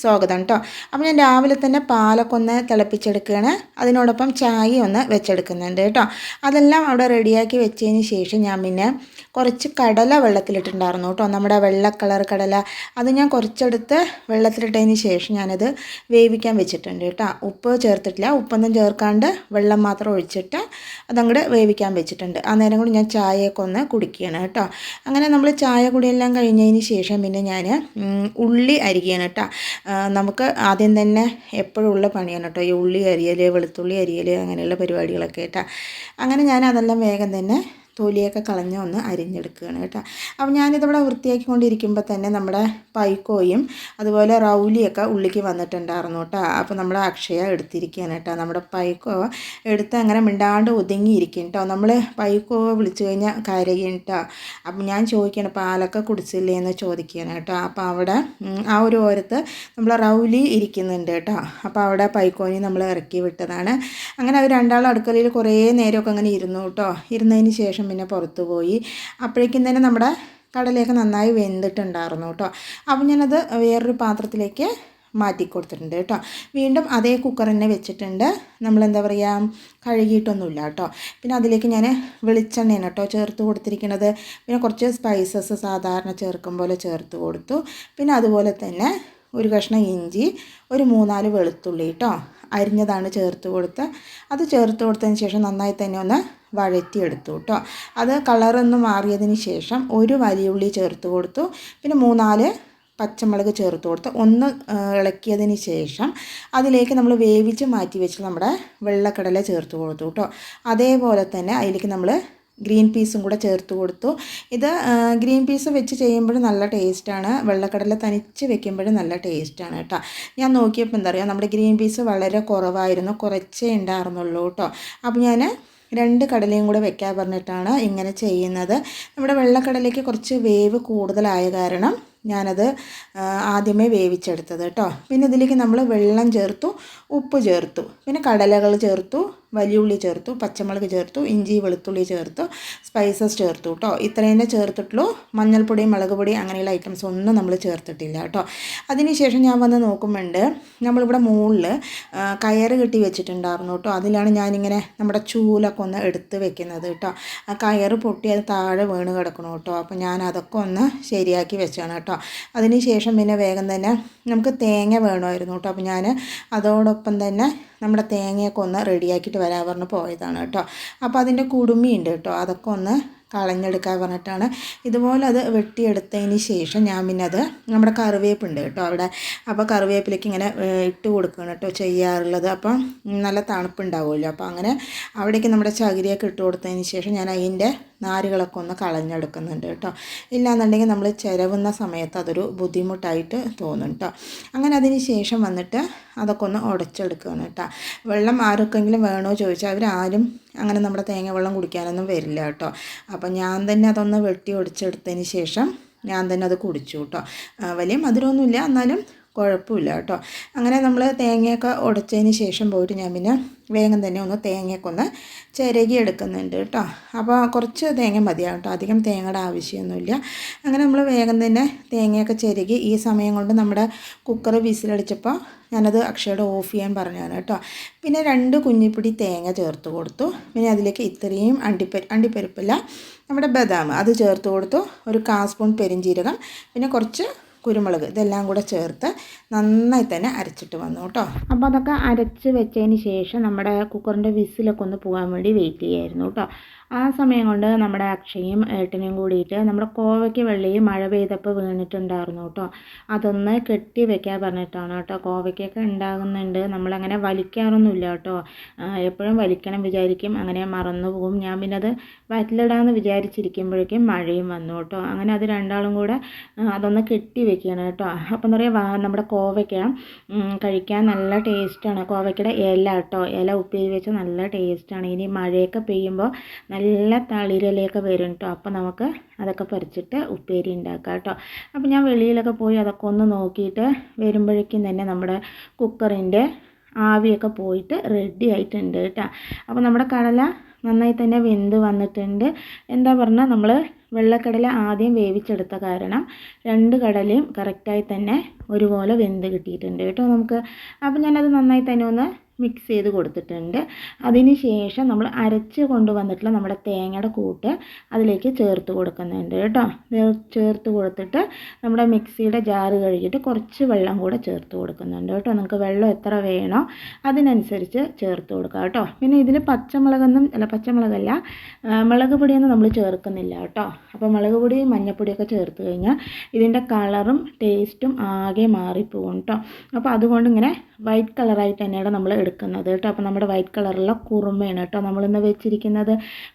സ്വാഗതം കേട്ടോ അപ്പോൾ ഞാൻ രാവിലെ തന്നെ പാലൊക്കെ ഒന്ന് തിളപ്പിച്ചെടുക്കുകയാണ്. അതിനോടൊപ്പം ചായ ഒന്ന് വെച്ചെടുക്കുന്നുണ്ട് കേട്ടോ അതെല്ലാം അവിടെ റെഡിയാക്കി വെച്ചതിന് ശേഷം ഞാൻ പിന്നെ കുറച്ച് കടല വെള്ളത്തിലിട്ടുണ്ടായിരുന്നു കേട്ടോ നമ്മുടെ വെള്ള കളർ കടല അത് ഞാൻ കുറച്ചെടുത്ത് വെള്ളത്തിലിട്ടതിന് ശേഷം ഞാനത് വേവിക്കാൻ വെച്ചിട്ടുണ്ട് കേട്ടോ ഉപ്പ് ചേർത്തിട്ടില്ല. ഉപ്പൊന്നും ചേർക്കാണ്ട് വെള്ളം മാത്രം ഒഴിച്ചിട്ട് അതങ്ങോട്ട് വേവിക്കാൻ വെച്ചിട്ടുണ്ട്. ആ നേരം കൂടി ഞാൻ ചായയൊക്കെ ഒന്ന് കുടിക്കുകയാണ് കേട്ടോ അങ്ങനെ നമ്മൾ ചായ കുടിയെല്ലാം കഴിഞ്ഞതിന് ശേഷം പിന്നെ ഞാൻ ഉള്ളി അരിക്കുകയാണ് കേട്ടോ നമുക്ക് ആദ്യം തന്നെ എപ്പോഴും ഉള്ള പണിയാണ് കേട്ടോ. ഈ ഉള്ളി അരിയൽ വെളുത്തുള്ളി അരിയൽ അങ്ങനെയുള്ള പരിപാടികളൊക്കെ ആയിട്ടാണ് അങ്ങനെ ഞാൻ അതെല്ലാം വേഗം തന്നെ തൊലിയൊക്കെ കളഞ്ഞ് ഒന്ന് അരിഞ്ഞെടുക്കുകയാണ് കേട്ടോ. അപ്പോൾ ഞാനിതിവിടെ വൃത്തിയാക്കിക്കൊണ്ടിരിക്കുമ്പോൾ തന്നെ നമ്മുടെ പൈക്കോയും അതുപോലെ റൗലിയൊക്കെ ഉള്ളിക്ക് വന്നിട്ടുണ്ടായിരുന്നു കേട്ടോ. അപ്പോൾ നമ്മൾ അക്ഷയ എടുത്തിരിക്കുകയാണ് കേട്ടോ. നമ്മുടെ പൈക്കോ എടുത്ത് അങ്ങനെ മിണ്ടാണ്ട് ഒതുങ്ങിയിരിക്കും കേട്ടോ. നമ്മൾ പൈക്കോ വിളിച്ചു കഴിഞ്ഞാൽ കരയും കേട്ടോ. അപ്പം ഞാൻ ചോദിക്കുകയാണ് പാലൊക്കെ കുടിച്ചില്ലേ? എന്ന് ചോദിക്കുകയാണ് കേട്ടോ. അപ്പോൾ അവിടെ ആ ഒരു ഓരത്ത് നമ്മൾ റൗലി ഇരിക്കുന്നുണ്ട് കേട്ടോ. അപ്പോൾ അവിടെ പൈക്കോനെ നമ്മൾ ഇറക്കി വിട്ടതാണ്. അങ്ങനെ അവർ രണ്ടാളും അടുക്കളയിൽ കുറേ നേരമൊക്കെ അങ്ങനെ ഇരുന്നു കേട്ടോ. ഇരുന്നതിന് ശേഷം പിന്നെ പുറത്തു പോയി. അപ്പോഴേക്കും തന്നെ നമ്മുടെ കടലയൊക്കെ നന്നായി വെന്തിട്ടുണ്ടായിരുന്നു കേട്ടോ. അപ്പം ഞാനത് വേറൊരു പാത്രത്തിലേക്ക് മാറ്റി കൊടുത്തിട്ടുണ്ട് കേട്ടോ. വീണ്ടും അതേ കുക്കർ തന്നെ വെച്ചിട്ടുണ്ട്. നമ്മളെന്താ പറയുക കഴുകിയിട്ടൊന്നുമില്ല കേട്ടോ. പിന്നെ അതിലേക്ക് ഞാൻ വെളിച്ചെണ്ണയാണ് കേട്ടോ ചേർത്ത് കൊടുത്തിരിക്കുന്നത്. പിന്നെ കുറച്ച് സ്പൈസസ് സാധാരണ ചേർക്കും പോലെ ചേർത്ത് കൊടുത്തു. പിന്നെ അതുപോലെ തന്നെ ഒരു കഷ്ണം ഇഞ്ചി ഒരു മൂന്നാൽ വെളുത്തുള്ളി കേട്ടോ. അരിഞ്ഞതാണ് ചേർത്ത് കൊടുത്ത് അത് ചേർത്ത് കൊടുത്തതിന് ശേഷം നന്നായി തന്നെ ഒന്ന് വഴറ്റിയെടുത്തു കേട്ടോ. അത് കളറൊന്ന് മാറിയതിന് ശേഷം ഒരു വലിയുള്ളി ചേർത്ത് കൊടുത്തു. പിന്നെ മൂന്നാൽ പച്ചമുളക് ചേർത്ത് കൊടുത്ത്. ഒന്ന് ഇളക്കിയതിന് ശേഷം അതിലേക്ക് നമ്മൾ വേവിച്ച് മാറ്റി വെച്ച് നമ്മുടെ വെള്ളക്കടല ചേർത്ത് കൊടുത്തു കേട്ടോ. അതേപോലെ തന്നെ അതിലേക്ക് നമ്മൾ ഗ്രീൻ പീസും കൂടെ ചേർത്ത് കൊടുത്തു. ഇത് ഗ്രീൻ പീസ് വെച്ച് ചെയ്യുമ്പോൾ നല്ല ടേസ്റ്റാണ്. വെള്ളക്കടല തനിച്ച് വെക്കുമ്പോഴും നല്ല ടേസ്റ്റാണ് കേട്ടോ. ഞാൻ നോക്കിയപ്പോൾ എന്താ പറയുക നമ്മുടെ ഗ്രീൻ പീസ് വളരെ കുറവായിരുന്നു കുറച്ചേ ഉണ്ടായിരുന്നുള്ളൂ കേട്ടോ. അപ്പോൾ ഞാൻ രണ്ട് കടലയും കൂടെ വെക്കാൻ പറഞ്ഞിട്ടാണ് ഇങ്ങനെ ചെയ്യുന്നത്. നമ്മുടെ വെള്ളക്കടലയ്ക്ക് കുറച്ച് വേവ് കൂടുതലായ കാരണം ഞാനത് ആദ്യമേ വേവിച്ചെടുത്തത് കേട്ടോ. പിന്നെ ഇതിലേക്ക് നമ്മൾ വെള്ളം ചേർത്തു ഉപ്പ് ചേർത്തു. പിന്നെ കടലകൾ ചേർത്തു വലിയുള്ളി ചേർത്തു പച്ചമുളക് ചേർത്തു ഇഞ്ചി വെളുത്തുള്ളി ചേർത്തു സ്പൈസസ് ചേർത്തു കേട്ടോ. ഇത്രയും ചേർത്തിട്ടുള്ളൂ. മഞ്ഞൾപ്പൊടി മുളക് പൊടി അങ്ങനെയുള്ള ഐറ്റംസ് ഒന്നും നമ്മൾ ചേർത്തിട്ടില്ല കേട്ടോ. അതിനുശേഷം ഞാൻ വന്ന് നോക്കുമ്പോണ്ട് നമ്മളിവിടെ മുകളിൽ കയറ് കെട്ടി വെച്ചിട്ടുണ്ടായിരുന്നു കേട്ടോ. അതിലാണ് ഞാനിങ്ങനെ നമ്മുടെ ചൂലൊക്കെ ഒന്ന് എടുത്ത് വെക്കുന്നത് കേട്ടോ. ആ കയറ് പൊട്ടി അത് താഴെ വീണ് കിടക്കണം കേട്ടോ. അപ്പോൾ ഞാൻ അതൊക്കെ ഒന്ന് ശരിയാക്കി വെച്ചാണ് കേട്ടോ. അതിന് ശേഷം പിന്നെ വേഗം തന്നെ നമുക്ക് തേങ്ങ വേണമായിരുന്നു കേട്ടോ. അപ്പോൾ ഞാൻ അതോടൊപ്പം തന്നെ നമ്മുടെ തേങ്ങയൊക്കെ ഒന്ന് റെഡിയാക്കിയിട്ട് വരാൻ പറഞ്ഞ് പോയതാണ് കേട്ടോ. അപ്പോൾ അതിന്റെ കുടുമിയുണ്ട് കേട്ടോ. അതൊക്കെ ഒന്ന് കളഞ്ഞെടുക്കാൻ പറഞ്ഞിട്ടാണ്. ഇതുപോലെ അത് വെട്ടിയെടുത്തതിന് ശേഷം ഞാൻ പിന്നെ അത് നമ്മുടെ കറിവേപ്പുണ്ട് കേട്ടോ അവിടെ. അപ്പോൾ കറിവേപ്പിലേക്ക് ഇങ്ങനെ ഇട്ട് കൊടുക്കുകയാണ് കേട്ടോ ചെയ്യാറുള്ളത്. അപ്പം നല്ല തണുപ്പുണ്ടാവുമല്ലോ. അപ്പോൾ അങ്ങനെ അവിടേക്ക് നമ്മുടെ ചകിരിയൊക്കെ ഇട്ട് കൊടുത്തതിന് ശേഷം ഞാൻ അതിന്റെ നാരുകളൊക്കെ ഒന്ന് കളഞ്ഞെടുക്കുന്നുണ്ട് കേട്ടോ. ഇല്ലാന്നുണ്ടെങ്കിൽ നമ്മൾ ചിരവുന്ന സമയത്ത് അതൊരു ബുദ്ധിമുട്ടായിട്ട് തോന്നും കേട്ടോ. അങ്ങനെ അതിന് ശേഷം വന്നിട്ട് അതൊക്കെ ഒന്ന് ഉടച്ചെടുക്കുകയാണ് കേട്ടോ. വെള്ളം ആർക്കെങ്കിലും വേണോ ചോദിച്ചാൽ അവരാരും അങ്ങനെ നമ്മുടെ തേങ്ങ വെള്ളം കുടിക്കാനൊന്നും വരില്ല കേട്ടോ. അപ്പോൾ ഞാൻ തന്നെ അതൊന്ന് വെട്ടി ഒടിച്ചെടുത്തതിന് ശേഷം ഞാൻ തന്നെ അത് കുടിച്ചു കേട്ടോ. വലിയ മധുരമൊന്നുമില്ല. എന്നാലും കുഴപ്പമില്ല കേട്ടോ. അങ്ങനെ നമ്മൾ തേങ്ങയൊക്കെ ഉടച്ചതിന് ശേഷം പോയിട്ട് ഞാൻ പിന്നെ വേഗം തന്നെ ഒന്ന് തേങ്ങയൊക്കെ ഒന്ന് ചിരകി എടുക്കുന്നുണ്ട് കേട്ടോ. അപ്പോൾ കുറച്ച് തേങ്ങ മതിയാകും കേട്ടോ. അധികം തേങ്ങയുടെ ആവശ്യമൊന്നുമില്ല. അങ്ങനെ നമ്മൾ വേഗം തന്നെ തേങ്ങയൊക്കെ ചിരകി ഈ സമയം കൊണ്ട് നമ്മുടെ കുക്കർ വിസിലടിച്ചപ്പോൾ ഞാനത് അക്ഷയുടെ ഓഫ് ചെയ്യാൻ പറഞ്ഞതാണ് കേട്ടോ. പിന്നെ രണ്ട് കുഞ്ഞിപ്പിടി തേങ്ങ ചേർത്ത് കൊടുത്തു. പിന്നെ അതിലേക്ക് ഇത്രയും അണ്ടിപ്പരി അണ്ടിപ്പരിപ്പില്ല നമ്മുടെ ബദാം അത് ചേർത്ത് കൊടുത്തു. ഒരു കാ സ്പൂൺ പെരിഞ്ചീരകം. പിന്നെ കുറച്ച് കുരുമുളക് ഇതെല്ലാം കൂടെ ചേർത്ത് നന്നായി തന്നെ അരച്ചിട്ട് വന്നു കേട്ടോ. അപ്പോൾ അതൊക്കെ അരച്ച് വെച്ചതിന് ശേഷം നമ്മുടെ കുക്കറിന്റെ വിസിലൊക്കെ ഒന്ന് പോകാൻ വേണ്ടി വെയിറ്റ് ചെയ്യായിരുന്നു കേട്ടോ. ആ സമയം കൊണ്ട് നമ്മുടെ അക്ഷയും ഏട്ടനും കൂടിയിട്ട് നമ്മുടെ കോവയ്ക്ക് വെള്ളിയും മഴ പെയ്തപ്പോൾ വീണിട്ടുണ്ടായിരുന്നു കേട്ടോ. അതൊന്ന് കെട്ടി വെക്കാൻ പറഞ്ഞിട്ടാണ് കേട്ടോ. കോവയ്ക്കൊക്കെ ഉണ്ടാകുന്നുണ്ട്. നമ്മളങ്ങനെ വലിക്കാറൊന്നുമില്ല കേട്ടോ. എപ്പോഴും വലിക്കണം വിചാരിക്കും. അങ്ങനെ മറന്നു പോകും ഞാൻ പിന്നെ അത് വയറ്റിലിടാമെന്ന് വിചാരിച്ചിരിക്കുമ്പോഴേക്കും മഴയും വന്നു കേട്ടോ. അങ്ങനെ അത് രണ്ടാളും കൂടെ അതൊന്ന് കെട്ടി വെക്കുകയാണ് കേട്ടോ. അപ്പം എന്താ പറയുക നമ്മുടെ കോവയ്ക്ക കഴിക്കാൻ നല്ല ടേസ്റ്റാണ്. കോവയ്ക്കയുടെ ഇല കേട്ടോ. ഇല ഉപ്പേരി വെച്ച് നല്ല ടേസ്റ്റാണ്. ഇനി മഴയൊക്കെ പെയ്യുമ്പോൾ നല്ല തളിരിലയൊക്കെ വരും കേട്ടോ അപ്പോൾ നമുക്ക് അതൊക്കെ പറിച്ചിട്ട് ഉപ്പേരി ഉണ്ടാക്കാം കേട്ടോ അപ്പോൾ ഞാൻ വെളിയിലൊക്കെ പോയി അതൊക്കെ ഒന്ന് നോക്കിയിട്ട് വരുമ്പോഴേക്കും തന്നെ നമ്മുടെ കുക്കറിന്റെ ആവിയൊക്കെ പോയിട്ട് റെഡി ആയിട്ടുണ്ട് കേട്ടോ അപ്പോൾ നമ്മുടെ കടല നന്നായി തന്നെ വെന്ത് വന്നിട്ടുണ്ട്. എന്താ പറഞ്ഞാൽ നമ്മൾ വെള്ളക്കടല ആദ്യം വേവിച്ചെടുത്ത കാരണം രണ്ട് കടലയും കറക്റ്റായി തന്നെ ഒരുപോലെ വെന്ത് കിട്ടിയിട്ടുണ്ട് കേട്ടോ നമുക്ക്. അപ്പോൾ ഞാനത് നന്നായി തന്നെ ഒന്ന് മിക്സ് ചെയ്ത് കൊടുത്തിട്ടുണ്ട്. അതിന് ശേഷം നമ്മൾ അരച്ച് കൊണ്ടുവന്നിട്ടുള്ള നമ്മുടെ തേങ്ങയുടെ കൂട്ട് അതിലേക്ക് ചേർത്ത് കൊടുക്കുന്നുണ്ട് കേട്ടോ. ചേർത്ത് കൊടുത്തിട്ട് നമ്മുടെ മിക്സിയുടെ ജാറ് കഴുകിയിട്ട് കുറച്ച് വെള്ളം കൂടെ ചേർത്ത് കൊടുക്കുന്നുണ്ട് കേട്ടോ. നിങ്ങൾക്ക് വെള്ളം എത്ര വേണോ അതിനനുസരിച്ച് ചേർത്ത് കൊടുക്കുക കേട്ടോ. പിന്നെ ഇതിൽ പച്ചമുളകൊന്നും അല്ല പച്ചമുളകല്ല മുളക് പൊടിയൊന്നും നമ്മൾ ചേർക്കുന്നില്ല കേട്ടോ. അപ്പോൾ മുളക് പൊടി മഞ്ഞൾപ്പൊടിയൊക്കെ ചേർത്ത് കഴിഞ്ഞാൽ ഇതിന്റെ കളറും ടേസ്റ്റും ആകെ മാറിപ്പോകും കേട്ടോ. അപ്പോൾ അതുകൊണ്ട് ഇങ്ങനെ വൈറ്റ് കളറായിട്ട് തന്നെയാണ് നമ്മൾ എടുക്കുന്നത് കേട്ടോ. അപ്പോൾ നമ്മുടെ വൈറ്റ് കളറുള്ള കുറുമയാണ് കേട്ടോ. നമ്മളിന്ന് വെച്ചിരിക്കുന്നത്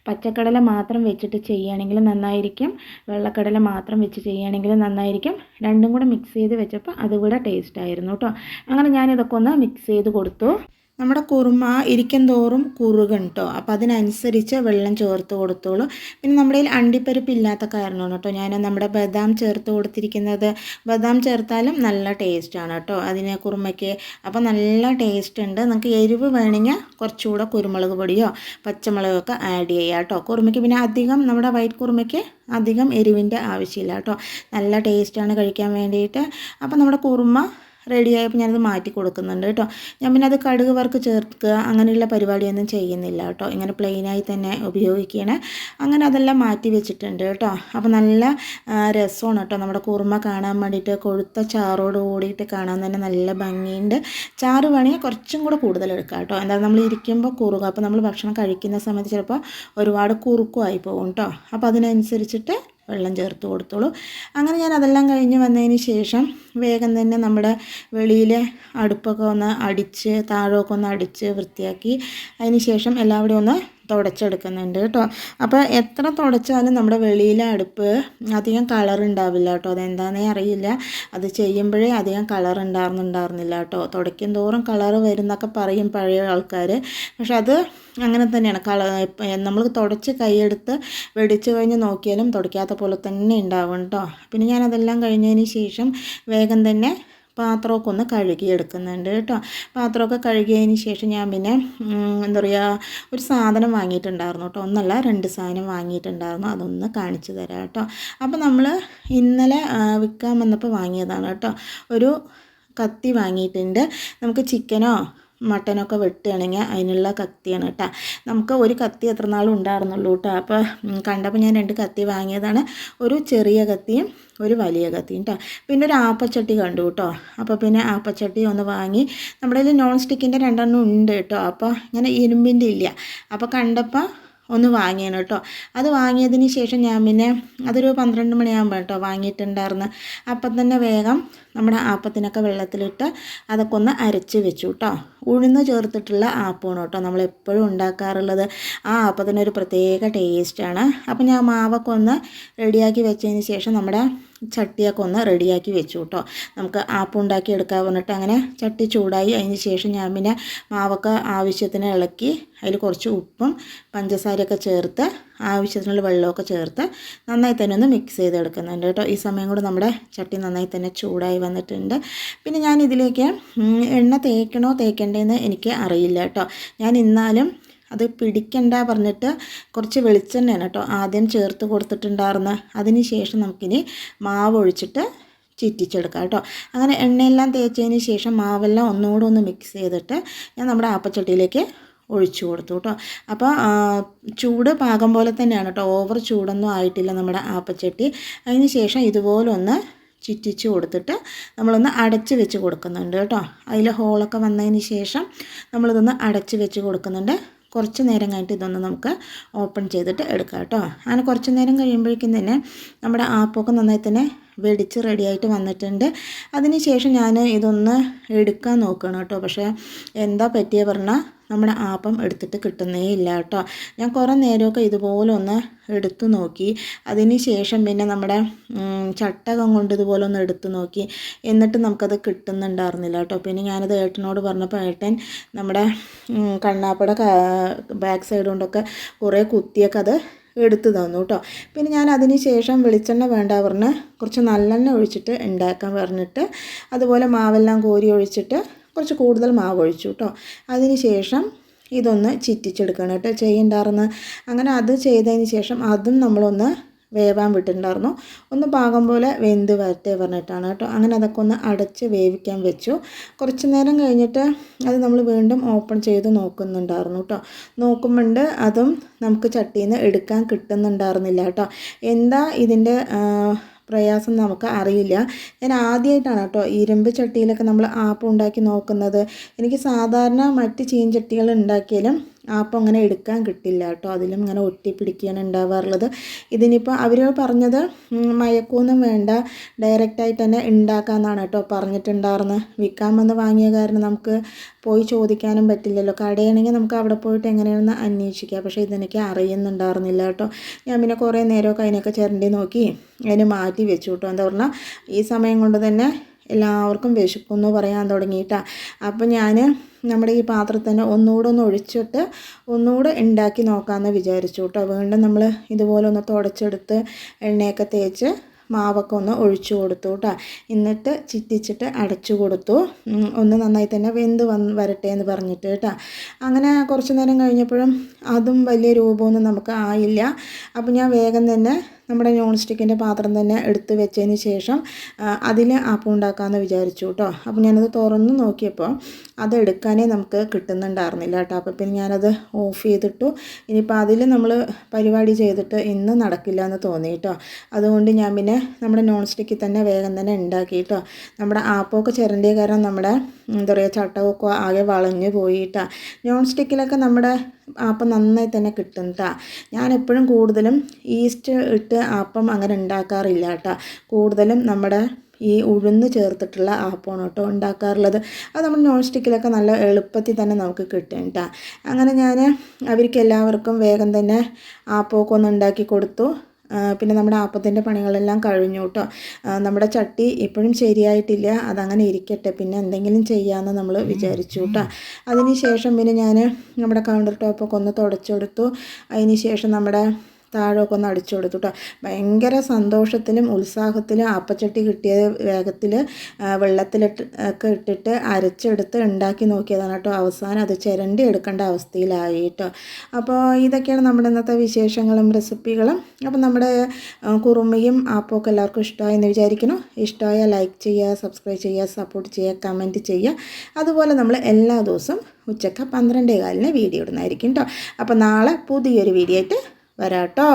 പച്ചക്കടല മാത്രം വെച്ചിട്ട് ചെയ്യുകയാണെങ്കിൽ നന്നായിരിക്കും. വെള്ളക്കടല മാത്രം വെച്ച് ചെയ്യുകയാണെങ്കിൽ നന്നായിരിക്കും. രണ്ടും കൂടെ മിക്സ് ചെയ്ത് വെച്ചപ്പോൾ അതുകൂടെ ടേസ്റ്റ് ആയിരുന്നു കേട്ടോ. അങ്ങനെ ഞാനിതൊക്കെ ഒന്ന് മിക്സ് ചെയ്ത് കൊടുത്തു. നമ്മുടെ കുറുമ ഇരിക്കും തോറും കുറുകൺ കേട്ടോ അപ്പോൾ അതിനനുസരിച്ച് വെള്ളം ചേർത്ത് കൊടുത്തോളൂ. പിന്നെ നമ്മുടെ കയ്യിൽ അണ്ടിപ്പരിപ്പ് ഇല്ലാത്ത കാരണമാണ് കേട്ടോ ഞാൻ നമ്മുടെ ബദാം ചേർത്ത് കൊടുത്തിരിക്കുന്നത്. ബദാം ചേർത്താലും നല്ല ടേസ്റ്റാണ് കേട്ടോ അതിന് കുറുമയ്ക്ക്. അപ്പോൾ നല്ല ടേസ്റ്റ് ഉണ്ട്. നിങ്ങൾക്ക് എരിവ് വേണമെങ്കിൽ കുറച്ചുകൂടെ കുരുമുളക് പൊടിയോ പച്ചമുളകൊക്കെ ആഡ് ചെയ്യുക കേട്ടോ കുറുമയ്ക്ക് പിന്നെ അധികം നമ്മുടെ വൈറ്റ് കുറുമയ്ക്ക് അധികം എരിവിന്റെ ആവശ്യമില്ല കേട്ടോ നല്ല ടേസ്റ്റാണ് കഴിക്കാൻ വേണ്ടിയിട്ട്. അപ്പോൾ നമ്മുടെ കുറുമ റെഡിയായപ്പോൾ ഞാനത് മാറ്റി കൊടുക്കുന്നുണ്ട് കേട്ടോ. ഞാൻ പിന്നെ അത് കടുക് വർക്ക് ചേർക്കുക അങ്ങനെയുള്ള പരിപാടിയൊന്നും ചെയ്യുന്നില്ല കേട്ടോ. ഇങ്ങനെ പ്ലെയിനായി തന്നെ ഉപയോഗിക്കുകയാണ് അങ്ങനെ അതെല്ലാം മാറ്റി വെച്ചിട്ടുണ്ട് കേട്ടോ. അപ്പോൾ നല്ല രസമാണ് കേട്ടോ നമ്മുടെ കുറുമ കാണാൻ വേണ്ടിയിട്ട് കൊഴുത്ത ചാറോട് കൂടിയിട്ട് കാണാൻ തന്നെ നല്ല ഭംഗിയുണ്ട്. ചാറ് വേണമെങ്കിൽ കുറച്ചും കൂടെ കൂടുതൽ എടുക്കാം കേട്ടോ. എന്തായാലും നമ്മൾ ഇരിക്കുമ്പോൾ കുറുക അപ്പോൾ നമ്മൾ ഭക്ഷണം കഴിക്കുന്ന സമയത്ത് ചിലപ്പോൾ ഒരുപാട് കുറുക്കുമായി പോകും കേട്ടോ. അപ്പോൾ അതിനനുസരിച്ചിട്ട് വെള്ളം ചേർത്ത് കൊടുത്തോളൂ. അങ്ങനെ ഞാൻ അതെല്ലാം കഴിഞ്ഞ് വന്നതിന് ശേഷം വേഗം തന്നെ നമ്മുടെ വെളിയിലെ അടുപ്പൊക്കെ ഒന്ന് അടിച്ച് താഴമൊക്കെ ഒന്ന് അടിച്ച് വൃത്തിയാക്കി. അതിന് ശേഷം എല്ലാവരും ഒന്ന് തുടച്ചെടുക്കുന്നുണ്ട് കേട്ടോ. അപ്പോൾ എത്ര തുടച്ചാലും നമ്മുടെ വെളിയിലെ അടുപ്പ് അധികം കളർ ഉണ്ടാവില്ല കേട്ടോ. അതെന്താണെന്നേ അറിയില്ല. അത് ചെയ്യുമ്പോഴേ അധികം കളർ ഉണ്ടായിരുന്നുണ്ടായിരുന്നില്ല കേട്ടോ. തുടയ്ക്കും തോറും കളർ വരുന്നൊക്കെ പറയും പഴയ ആൾക്കാർ പക്ഷെ അത് അങ്ങനെ തന്നെയാണ്. കള നമ്മൾ തുടച്ച് കൈയെടുത്ത് വെടിച്ച് കഴിഞ്ഞ് നോക്കിയാലും തുടയ്ക്കാത്ത പോലെ തന്നെ ഉണ്ടാവും കേട്ടോ. പിന്നെ ഞാനതെല്ലാം കഴിഞ്ഞതിന് ശേഷം വേഗം തന്നെ പാത്രമൊക്കെ ഒന്ന് കഴുകിയെടുക്കുന്നുണ്ട് കേട്ടോ. പാത്രമൊക്കെ കഴുകിയതിന് ശേഷം ഞാൻ പിന്നെ എന്താ പറയുക ഒരു സാധനം വാങ്ങിയിട്ടുണ്ടായിരുന്നു കേട്ടോ. ഒന്നല്ല രണ്ട് സാധനം വാങ്ങിയിട്ടുണ്ടായിരുന്നു. അതൊന്ന് കാണിച്ചു തരാം കേട്ടോ. അപ്പോൾ നമ്മൾ ഇന്നലെ വിൽക്കാൻ വന്നപ്പോൾ വാങ്ങിയതാണ് കേട്ടോ. ഒരു കത്തി വാങ്ങിയിട്ടുണ്ട്. നമുക്ക് ചിക്കനോ മട്ടനൊക്കെ വെട്ടുകയാണെങ്കിൽ അതിനുള്ള കത്തിയാണ് കേട്ടോ. നമുക്ക് ഒരു കത്തി എത്ര നാളും ഉണ്ടായിരുന്നുള്ളൂ കേട്ടോ. അപ്പോൾ കണ്ടപ്പോൾ ഞാൻ രണ്ട് കത്തി വാങ്ങിയതാണ്. ഒരു ചെറിയ കത്തിയും ഒരു വലിയ കത്തിയും കേട്ടോ. പിന്നെ ഒരു ആപ്പച്ചട്ടി കണ്ടു കേട്ടോ. അപ്പോൾ പിന്നെ ആപ്പച്ചട്ടി ഒന്ന് വാങ്ങി. നമ്മുടെ കയ്യിൽ നോൺ സ്റ്റിക്കിന്റെ രണ്ടെണ്ണം ഉണ്ട് കേട്ടോ. അപ്പോൾ ഇങ്ങനെ ഇരുമ്പിന്റെ ഇല്ല. അപ്പോൾ കണ്ടപ്പോൾ ഒന്ന് വാങ്ങിയാണ് കേട്ടോ. അത് വാങ്ങിയതിന് ശേഷം ഞാൻ പിന്നെ അതൊരു പന്ത്രണ്ട് മണിയാകുമ്പോൾ കേട്ടോ വാങ്ങിയിട്ടുണ്ടായിരുന്നു. അപ്പം തന്നെ വേഗം നമ്മുടെ ആപ്പത്തിനൊക്കെ വെള്ളത്തിലിട്ട് അതൊക്കെ ഒന്ന് അരച്ച് വെച്ചു കേട്ടോ. ഉഴുന്ന് ചേർത്തിട്ടുള്ള ആപ്പമാണ് കേട്ടോ നമ്മൾ എപ്പോഴും ഉണ്ടാക്കാറുള്ളത്. ആ ആപ്പത്തിനൊരു പ്രത്യേക ടേസ്റ്റാണ് അപ്പം ഞാൻ മാവൊക്കെ ഒന്ന് റെഡിയാക്കി വെച്ചതിന് ശേഷം നമ്മുടെ ചട്ടിയൊക്കെ ഒന്ന് റെഡിയാക്കി വെച്ചു കേട്ടോ. നമുക്ക് ആപ്പ് ഉണ്ടാക്കി എടുക്കാൻ പറഞ്ഞിട്ട് അങ്ങനെ ചട്ടി ചൂടായി. അതിന് ശേഷം ഞാൻ പിന്നെ മാവൊക്കെ ആവശ്യത്തിന് ഇളക്കി അതിൽ കുറച്ച് ഉപ്പും പഞ്ചസാരയൊക്കെ ചേർത്ത് ആവശ്യത്തിനുള്ള വെള്ളമൊക്കെ ചേർത്ത് നന്നായി തന്നെ ഒന്ന് മിക്സ് ചെയ്തെടുക്കുന്നുണ്ട് കേട്ടോ. ഈ സമയം കൂടെ നമ്മുടെ ചട്ടി നന്നായി തന്നെ ചൂടായി വന്നിട്ടുണ്ട്. പിന്നെ ഞാൻ ഇതിലേക്ക് എണ്ണ തേക്കണോ തേക്കണ്ടേന്ന് എനിക്ക് അറിയില്ല കേട്ടോ. ഞാൻ ഇന്നാലും അത് പിടിക്കണ്ട പറഞ്ഞിട്ട് കുറച്ച് വെളിച്ചെണ്ണയാണ് കേട്ടോ ആദ്യം ചേർത്ത് കൊടുത്തിട്ടുണ്ടായിരുന്നു. അതിന് ശേഷം നമുക്കിനി മാവ് ഒഴിച്ചിട്ട് ചിറ്റിച്ചെടുക്കാം കേട്ടോ. അങ്ങനെ എണ്ണയെല്ലാം തേച്ചതിന് ശേഷം മാവെല്ലാം ഒന്നുകൂടെ ഒന്ന് മിക്സ് ചെയ്തിട്ട് ഞാൻ നമ്മുടെ ആപ്പച്ചട്ടിയിലേക്ക് ഒഴിച്ചു കൊടുത്തു കേട്ടോ. അപ്പോൾ ചൂട് പാകം പോലെ തന്നെയാണ് കേട്ടോ. ഓവർ ചൂടൊന്നും ആയിട്ടില്ല നമ്മുടെ ആപ്പച്ചട്ടി. അതിന് ശേഷം ഇതുപോലെ ഒന്ന് ചുറ്റിച്ച് കൊടുത്തിട്ട് നമ്മളൊന്ന് അടച്ച് വെച്ച് കൊടുക്കുന്നുണ്ട് കേട്ടോ. അതിൽ ഹോളൊക്കെ വന്നതിന് ശേഷം നമ്മളിതൊന്ന് അടച്ച് വെച്ച് കൊടുക്കുന്നുണ്ട്. കുറച്ച് നേരം കഴിഞ്ഞിട്ട് ഇതൊന്ന് നമുക്ക് ഓപ്പൺ ചെയ്തിട്ട് എടുക്കാം കേട്ടോ. അങ്ങനെ കുറച്ച് നേരം കഴിയുമ്പോഴേക്കും തന്നെ നമ്മുടെ ആപ്പൊക്കെ നന്നായി തന്നെ വെടിച്ച് റെഡിയായിട്ട് വന്നിട്ടുണ്ട്. അതിന് ശേഷം ഞാൻ ഇതൊന്ന് എടുക്കാൻ നോക്കണം കേട്ടോ. പക്ഷേ എന്താ പറ്റിയ പറഞ്ഞാൽ നമ്മുടെ ആപ്പം എടുത്തിട്ട് കിട്ടുന്നേ ഇല്ല കേട്ടോ. ഞാൻ കുറേ നേരമൊക്കെ ഇതുപോലെ ഒന്ന് എടുത്തു നോക്കി. അതിന് ശേഷം പിന്നെ നമ്മുടെ ചട്ടകം കൊണ്ട് ഇതുപോലെ ഒന്ന് എടുത്തു നോക്കി. എന്നിട്ട് നമുക്കത് കിട്ടുന്നുണ്ടായിരുന്നില്ല കേട്ടോ. പിന്നെ ഞാനത് ഏട്ടനോട് പറഞ്ഞപ്പോൾ ഏട്ടൻ നമ്മുടെ കണ്ണാപ്പട ബാക്ക് സൈഡ് കൊണ്ടൊക്കെ കുറേ കുത്തിയൊക്കെ അത് എടുത്തു തന്നു കേട്ടോ. പിന്നെ ഞാൻ അതിന് ശേഷം വെളിച്ചെണ്ണ വേണ്ട പറഞ്ഞ് കുറച്ച് നല്ലെണ്ണ ഒഴിച്ചിട്ട് ഉണ്ടാക്കാൻ പറഞ്ഞിട്ട് അതുപോലെ മാവെല്ലാം കോരി ഒഴിച്ചിട്ട് കുറച്ച് കൂടുതൽ മാവ് ഒഴിച്ചു കേട്ടോ അതിന് ശേഷം ഇതൊന്ന് ചിറ്റിച്ചെടുക്കണം കേട്ടോ ചെയ്യണ്ടായിരുന്നു അങ്ങനെ അത് ചെയ്തതിന് ശേഷം അതും നമ്മളൊന്ന് വേവാൻ വിട്ടിട്ടുണ്ടായിരുന്നു ഒന്ന് പാകം പോലെ വെന്ത് വരട്ടെ പറഞ്ഞിട്ടാണ് കേട്ടോ അങ്ങനെ അതൊക്കെ ഒന്ന് അടച്ച് വേവിക്കാൻ വെച്ചു. കുറച്ച് നേരം കഴിഞ്ഞിട്ട് അത് നമ്മൾ വീണ്ടും ഓപ്പൺ ചെയ്ത് നോക്കുന്നുണ്ടായിരുന്നു കേട്ടോ നോക്കുമ്പോൾ അതും നമുക്ക് ചട്ടിയിൽ നിന്ന് എടുക്കാൻ കിട്ടുന്നുണ്ടായിരുന്നില്ല കേട്ടോ എന്താ ഇതിന്റെ പ്രയാസം നമുക്ക് അറിയില്ല. ഞാൻ ആദ്യമായിട്ടാണ് കേട്ടോ ഇരുമ്പ് ചട്ടിയിലൊക്കെ നമ്മൾ ആപ്പ് ഉണ്ടാക്കി നോക്കുന്നത്. എനിക്ക് സാധാരണ മറ്റ് ചീൻചട്ടികൾ ഉണ്ടാക്കിയാലും അപ്പം അങ്ങനെ എടുക്കാൻ കിട്ടില്ല കേട്ടോ. അതിലും ഇങ്ങനെ ഒട്ടിപ്പിടിക്കുകയാണ് ഉണ്ടാവാറുള്ളത്. ഇതിനിപ്പോൾ അവർ പറഞ്ഞത് മയക്കൊന്നും വേണ്ട ഡയറക്റ്റായിട്ട് തന്നെ ഉണ്ടാക്കാമെന്നാണ് കേട്ടോ പറഞ്ഞിട്ടുണ്ടായിരുന്നത് വിൽക്കാൻ വന്ന് വാങ്ങിയ കാരണം നമുക്ക് പോയി ചോദിക്കാനും പറ്റില്ലല്ലോ. കടയാണെങ്കിൽ നമുക്ക് അവിടെ പോയിട്ട് എങ്ങനെയാണെന്ന് അന്വേഷിക്കാം. പക്ഷേ ഇതെനിക്ക് അറിയുന്നുണ്ടായിരുന്നില്ല കേട്ടോ. ഞാൻ പിന്നെ കുറേ നേരമൊക്കെ അതിനൊക്കെ ചിരണ്ടി നോക്കി അതിന് മാറ്റി വെച്ചു കേട്ടോ. എന്താ പറഞ്ഞാൽ ഈ സമയം കൊണ്ട് തന്നെ എല്ലാവർക്കും വിശക്കുന്നു പറയാൻ തുടങ്ങിയിട്ടാണ് അപ്പോൾ ഞാൻ നമ്മുടെ ഈ പാത്രത്തിന് ഒന്നുകൂടെ ഒന്ന് ഒഴിച്ചിട്ട് ഒന്നുകൂടെ ഉണ്ടാക്കി നോക്കാമെന്ന് വിചാരിച്ചു കേട്ടോ. വീണ്ടും നമ്മൾ ഇതുപോലെ ഒന്ന് തുടച്ചെടുത്ത് എണ്ണയൊക്കെ തേച്ച് മാവൊക്കെ ഒന്ന് ഒഴിച്ചു കൊടുത്തു കേട്ടോ. എന്നിട്ട് ചിറ്റിച്ചിട്ട് അടച്ചു കൊടുത്തു. ഒന്ന് നന്നായി തന്നെ വെന്ത് വന്ന് വരട്ടെ എന്ന് പറഞ്ഞിട്ട് കേട്ടോ. അങ്ങനെ കുറച്ച് നേരം കഴിഞ്ഞപ്പോഴും അതും വലിയ രൂപമൊന്നും നമുക്ക് ആയില്ല. അപ്പോൾ ഞാൻ വേഗം തന്നെ നമ്മുടെ നോൺ സ്റ്റിക്കിന്റെ പാത്രം തന്നെ എടുത്ത് വെച്ചതിന് ശേഷം അതിൽ അപ്പം ഉണ്ടാക്കാമെന്ന് വിചാരിച്ചു കേട്ടോ അപ്പോൾ ഞാനത് തുറന്ന് നോക്കിയപ്പോൾ അത് എടുക്കാനേ നമുക്ക് കിട്ടുന്നുണ്ടായിരുന്നില്ല കേട്ടോ അപ്പോൾ പിന്നെ ഞാനത് ഓഫ് ചെയ്തിട്ടു. ഇനിയിപ്പോൾ അതിൽ നമ്മൾ പരിപാടി ചെയ്തിട്ട് ഇന്ന് നടക്കില്ല എന്ന് തോന്നി കേട്ടോ അതുകൊണ്ട് ഞാൻ പിന്നെ നമ്മുടെ നോൺ സ്റ്റിക്കിൽ തന്നെ വേഗം തന്നെ ഉണ്ടാക്കി കേട്ടോ നമ്മുടെ ആപ്പമൊക്കെ ചിരണ്ടിയ കാരണം നമ്മുടെ എന്താ പറയുക ചട്ടമൊക്കെ ആകെ വളഞ്ഞു പോയിട്ടാണ് നോൺ സ്റ്റിക്കിലൊക്കെ നമ്മുടെ അപ്പം നന്നായി തന്നെ കിട്ടും കേട്ടോ ഞാൻ എപ്പോഴും കൂടുതലും ഈസ്റ്റ് ഇട്ട് അപ്പം അങ്ങനെ ഉണ്ടാക്കാറില്ല കേട്ടോ കൂടുതലും നമ്മുടെ ഈ ഉഴുന്ന് ചേർത്തിട്ടുള്ള ആപ്പമാണ് കേട്ടോ ഉണ്ടാക്കാറുള്ളത്. അത് നമ്മൾ നോൺ സ്റ്റിക്കിലൊക്കെ നല്ല എളുപ്പത്തിൽ തന്നെ നമുക്ക് കിട്ടും കേട്ടോ അങ്ങനെ ഞാൻ അവർക്ക് എല്ലാവർക്കും വേഗം തന്നെ ആപ്പമൊക്കെ ഒന്ന് ഉണ്ടാക്കി കൊടുത്തു. പിന്നെ നമ്മുടെ ആപ്പത്തിന്റെ പണികളെല്ലാം കഴിഞ്ഞു കേട്ടോ. നമ്മുടെ ചട്ടി ഇപ്പോഴും ശരിയായിട്ടില്ല. അതങ്ങനെ ഇരിക്കട്ടെ. പിന്നെ എന്തെങ്കിലും ചെയ്യാമെന്ന് നമ്മൾ വിചാരിച്ചു കേട്ടോ. അതിന് ശേഷം പിന്നെ ഞാൻ നമ്മുടെ കൗണ്ടർ ടോപ്പൊക്കെ ഒന്ന് തുടച്ചെടുത്തു അതിന് ശേഷം നമ്മുടെ താഴമൊക്കെ ഒന്ന് അടിച്ചു കൊടുത്തു കേട്ടോ ഭയങ്കര സന്തോഷത്തിലും ഉത്സാഹത്തിലും ആപ്പച്ചട്ടി കിട്ടിയ വേഗത്തിൽ വെള്ളത്തിലിട്ട് ഒക്കെ ഇട്ടിട്ട് അരച്ചെടുത്ത് ഉണ്ടാക്കി നോക്കിയതാണ് കേട്ടോ അവസാനം അത് ചിരണ്ടി എടുക്കേണ്ട അവസ്ഥയിലായി കേട്ടോ അപ്പോൾ ഇതൊക്കെയാണ് നമ്മുടെ ഇന്നത്തെ വിശേഷങ്ങളും റെസിപ്പികളും. അപ്പോൾ നമ്മുടെ കുറുമയും ആപ്പൊക്കെ എല്ലാവർക്കും ഇഷ്ടമായെന്ന് വിചാരിക്കുന്നു. ഇഷ്ടമായ ലൈക്ക് ചെയ്യുക സബ്സ്ക്രൈബ് ചെയ്യുക സപ്പോർട്ട് ചെയ്യുക കമന്റ് ചെയ്യുക. അതുപോലെ നമ്മൾ എല്ലാ ദിവസവും ഉച്ചയ്ക്ക് പന്ത്രണ്ടേ കാലിന് വീഡിയോ ഇടുന്നതായിരിക്കും കേട്ടോ അപ്പോൾ നാളെ പുതിയൊരു വീഡിയോ ആയിട്ട് വരാട്ടോ.